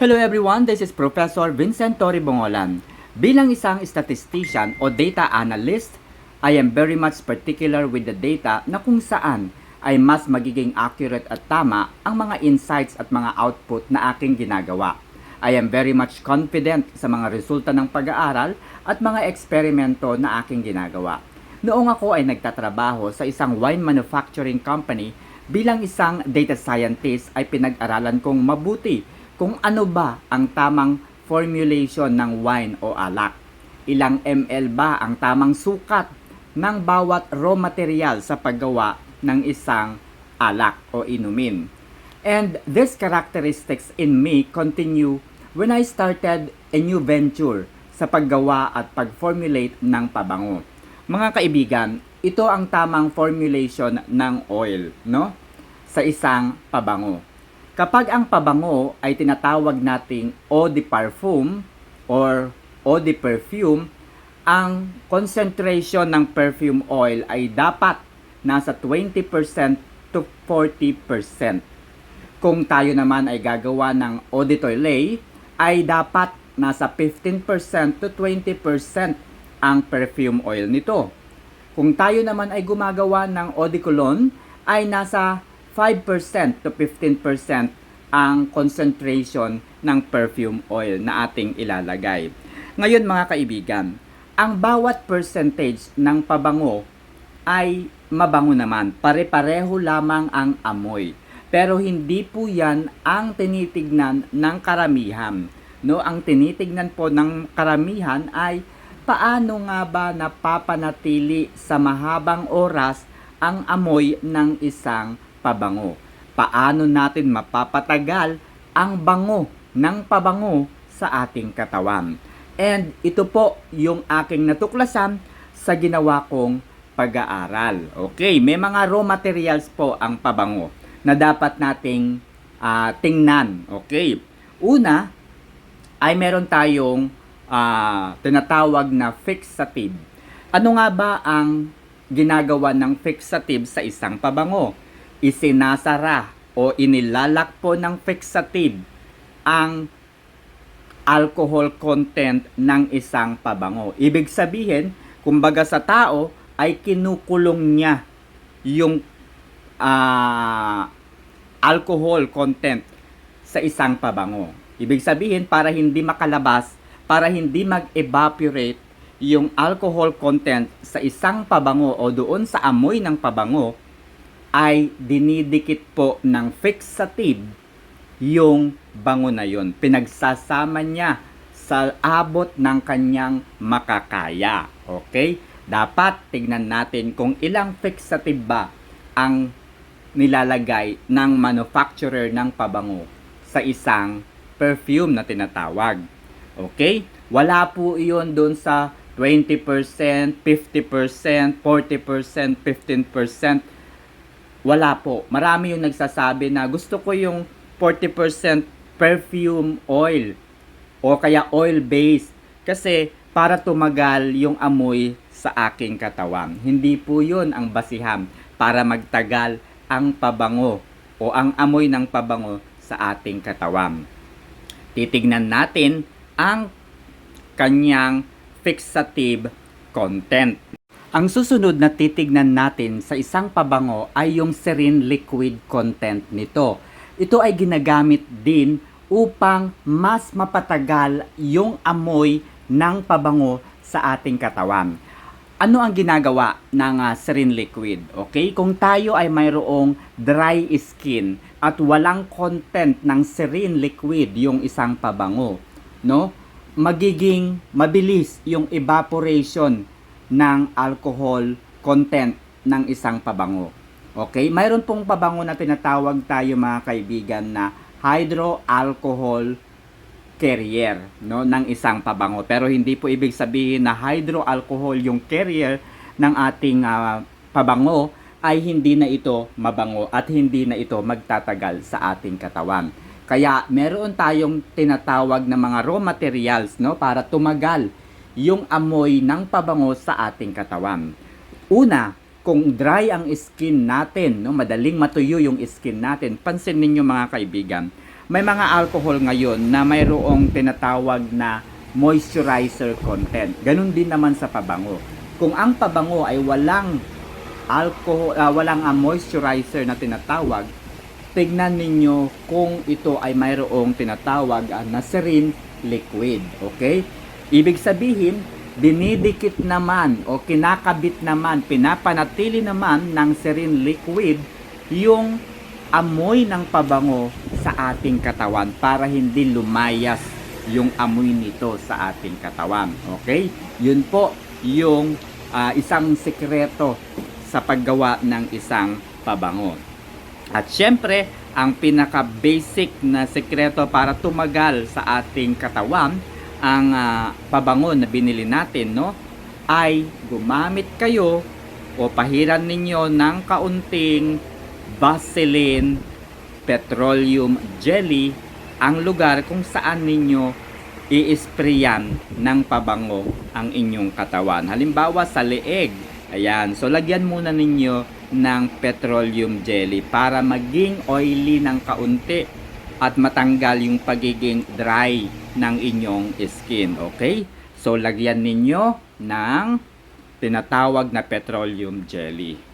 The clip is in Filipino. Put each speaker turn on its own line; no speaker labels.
Hello everyone, this is Professor Vincent Tori Bongolan. Bilang isang statistician o data analyst, I am very much particular with the data na kung saan ay mas magiging accurate at tama ang mga insights at mga output na aking ginagawa. I am very much confident sa mga resulta ng pag-aaral at mga eksperimento na aking ginagawa. Noong ako ay nagtatrabaho sa isang wine manufacturing company, bilang isang data scientist ay pinag-aralan kong mabuti kung ano ba ang tamang formulation ng wine o alak. Ilang ml ba ang tamang sukat ng bawat raw material sa paggawa ng isang alak o inumin. And these characteristics in me continue when I started a new venture sa paggawa at pag-formulate ng pabango. Mga kaibigan, ito ang tamang formulation ng oil, no? Sa isang pabango. Kapag ang pabango ay tinatawag nating eau de parfum or eau de perfume, ang concentration ng perfume oil ay dapat nasa 20% to 40%. Kung tayo naman ay gagawa ng eau de toilette, ay dapat nasa 15% to 20% ang perfume oil nito. Kung tayo naman ay gumagawa ng eau de cologne, ay nasa 5% to 15% ang concentration ng perfume oil na ating ilalagay. Ngayon mga kaibigan, ang bawat percentage ng pabango ay mabango naman. Pare-pareho lamang ang amoy. Pero hindi po yan ang tinitignan ng karamihan. No, ang tinitignan po ng karamihan ay paano nga ba napapanatili sa mahabang oras ang amoy ng isang pabango. Paano natin mapapatagal ang bango ng pabango sa ating katawan. And ito po yung aking natuklasan sa ginawa kong pag-aaral. Okay, may mga raw materials po ang pabango na dapat nating ah, tingnan. Okay, una ay meron tayong ah, tinatawag na fixative. Ano nga ba ang ginagawa ng fixative sa isang pabango? Isinasara o inilalak po ng fixative ang alcohol content ng isang pabango. Ibig sabihin, kumbaga sa tao ay kinukulong niya yung ah, alcohol content sa isang pabango. Ibig sabihin, para hindi makalabas, para hindi mag-evaporate yung alcohol content sa isang pabango o doon sa amoy ng pabango, ay dinidikit po ng fixative yung bango na yon. Pinagsasama niya sa abot ng kanyang makakaya. Okay? Dapat tignan natin kung ilang fixative ba ang nilalagay ng manufacturer ng pabango sa isang perfume na tinatawag. Okay? Wala po iyon doon sa 20%, 50%, 40%, 15%. Wala po. Marami yung nagsasabi na gusto ko yung 40% perfume oil o kaya oil base kasi para tumagal yung amoy sa aking katawan. Hindi po yun ang basihan para magtagal ang pabango o ang amoy ng pabango sa ating katawan. Titignan natin ang kanyang fixative content. Ang susunod na titignan natin sa isang pabango ay yung serine liquid content nito. Ito ay ginagamit din upang mas mapatagal yung amoy ng pabango sa ating katawan. Ano ang ginagawa ng uh, serine liquid? Okay? Kung tayo ay mayroong dry skin at walang content ng serine liquid yung isang pabango, no? Magiging mabilis yung evaporation ng alcohol content ng isang pabango. Okay? Mayroon pong pabango na tinatawag tayo mga kaibigan na hydroalcohol carrier no ng isang pabango pero hindi po ibig sabihin na hydroalcohol yung carrier ng ating ah, pabango ay hindi na ito mabango at hindi na ito magtatagal sa ating katawan. Kaya meron tayong tinatawag na mga raw materials no para tumagal yung amoy ng pabango sa ating katawan. Una, kung dry ang skin natin, no, madaling matuyo yung skin natin, pansin ninyo mga kaibigan, may mga alcohol ngayon na mayroong tinatawag na moisturizer content. Ganun din naman sa pabango. Kung ang pabango ay walang alcohol, ah, walang ah, moisturizer na tinatawag, tignan ninyo kung ito ay mayroong tinatawag ah, na serine liquid. Okay? Ibig sabihin, dinidikit naman o kinakabit naman, pinapanatili naman ng serine liquid yung amoy ng pabango sa ating katawan para hindi lumayas yung amoy nito sa ating katawan. Okay? Yun po yung ah, isang sekreto sa paggawa ng isang pabango. At syempre, ang pinaka-basic na sekreto para tumagal sa ating katawan, ang ah, pabango na binili natin, no? Ay gumamit kayo o pahiran ninyo ng kaunting Vaseline petroleum jelly ang lugar kung saan ninyo i-sprayan ng pabango ang inyong katawan. Halimbawa sa leeg. Ayan. So lagyan muna ninyo ng petroleum jelly para maging oily ng kaunti at matanggal yung pagiging dry ng inyong skin. Okay? So lagyan ninyo ng tinatawag na petroleum jelly.